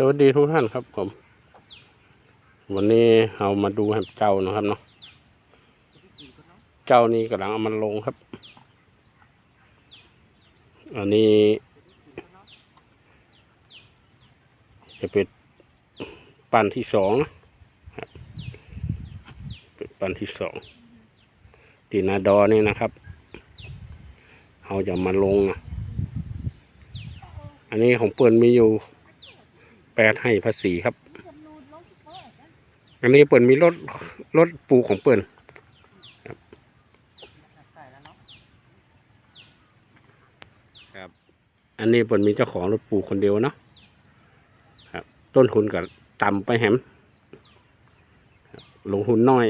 สวัสดีทุกท่านครับผม วันนี้เรามาดูให้เจ้านะครับเนาะเจ้านี้กำลังเอามันลงครับ อันนี้จะเป็นปันที่สองครับเป็นปันที่สองตีนาดอนี่นะครับเราจะมาลงนะอันนี้ของเปิ่นมีอยู่ แปดให้ภาษีครับ อันนี้เปิ่นมีรถรถปูของเปิ่นครับครับ อันนี้เปิ่นมีเจ้าของรถปูคนเดียวเนาะครับ ต้นทุนกับต่ำไปแหมครับลงทุนน้อย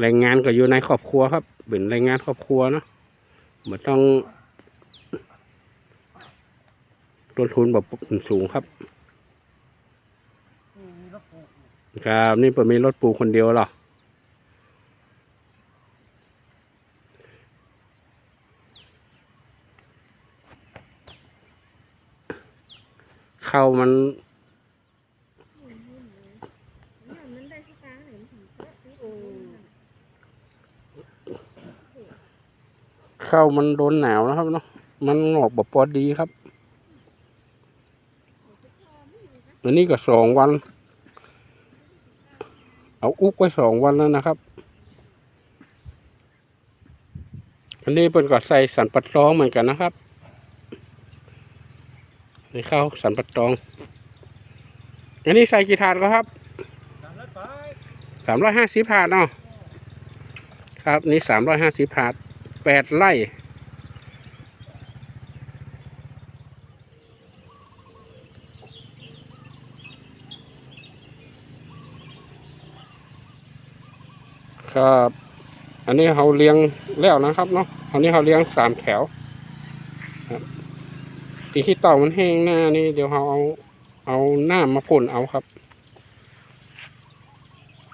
แรงงานก็อยู่ในครอบครัวครับ เป็นแรงงานครอบครัวเนาะมันต้อง ต้นทุนแบบสูงครับครับนี่เปิดมีรถปูคนเดียวเหรอเข้ามันเข้ามันโดนหนาวนะครับเนาะมันงอกแบบพอดีครับ อันนี้ก็สองวัน เอาอุกไว้สองวันแล้วนะครับ อันนี้เป็นก็ใส่สันปัดตองเหมือนกันนะครับนี่เข้าสันปัดตอง อันนี้ใส่กี่ถาดก็ครับสามร้อยห้าสิบถาดเนาะครับ นี่สามร้อยห้าสิบถาดแปดไร่ ครับ อันนี้เขาเลี้ยงแล้วนะครับเนาะอันนี้เขาเลี้ยงสามแถวครับทีที่เต่ามันแห้งหน้านี่เดี๋ยวเขาเอาเอาหน้ามาพ่นเอาครับ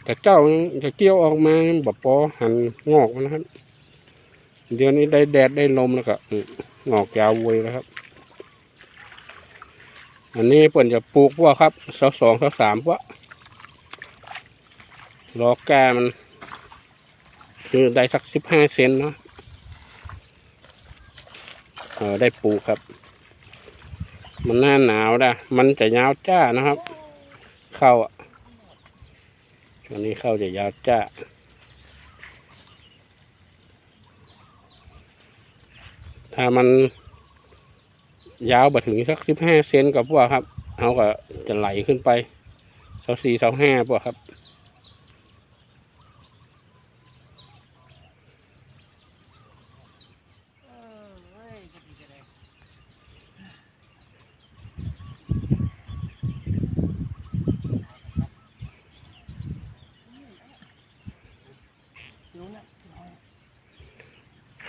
แต่เจ้าจะเกี่ยวออกมาแบบปอหันงอกนะครับ เดี๋ยวนี้ได้แดดได้ลมแล้วก็งอกยาวเวยแล้วครับ อันนี้เปิ่นจะปลูกว่าครับสองสองสองสามวะรอแกมัน คือได้สักสิบห้าเซนเนาะเออได้ปลูกครับ มันหน้าหนาวนะมันจะยาวจ้านะครับ เข้าอะช่วงนี้เข้าจะยาวจ้าถ้ามันยาวมาถึงสักสิบห้าเซนกับพวกครับเขาก็จะไหลขึ้นไปเสาสี่เสาห้าพวกครับ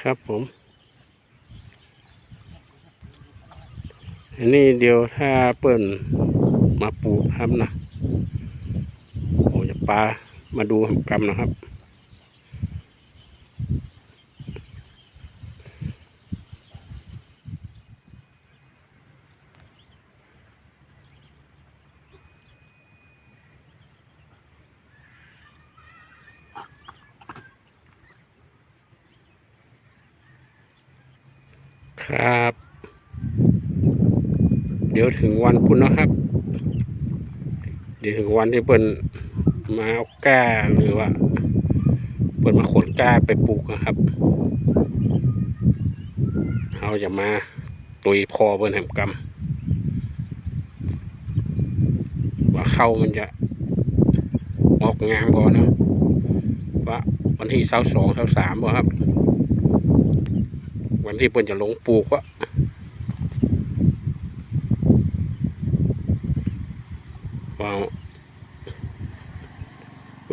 ครับผม อันนี้เดี๋ยวถ้าเปิ้นมาปลูกครับนะโอ้จะปลามาดูกรรมนะครับ ครับ เดี๋ยวถึงวันพุ่นนะครับ เดี๋ยวถึงวันที่เปิ่นมาเอาก้าหรือว่าเปิ่นมาขนก้าไปปลูกนะครับเราจะมาตุยพอเปิ่นแหมกรรมว่าเข้ามันจะออกงามบ่เนาะว่าวันที่เสาสองเสาสามบ่ครับันที่เปิ่นจะลงปลูกวะว้าว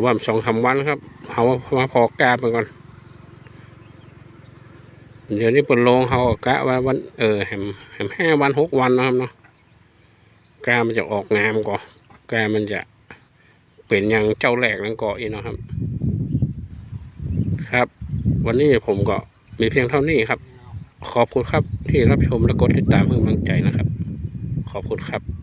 ว่าสองสาวันครับเอามาพอกาไปก่อน เดี๋ยวนี้เปิ่นลงเขาก็กะว่าวัน เออแหมแหมห้าวันหกวันนะครับเนาะกามันจะออกงามก่อนกามันจะเป็นอย่างเจ้าแหลกนั่นก่ออีกนะครับ ครับ วันนี้ผมก็มีเพียงเท่านี้ครับ ขอบคุณครับที่รับชมและกดติดตามเพื่อกำลังใจนะครับ ขอบคุณครับ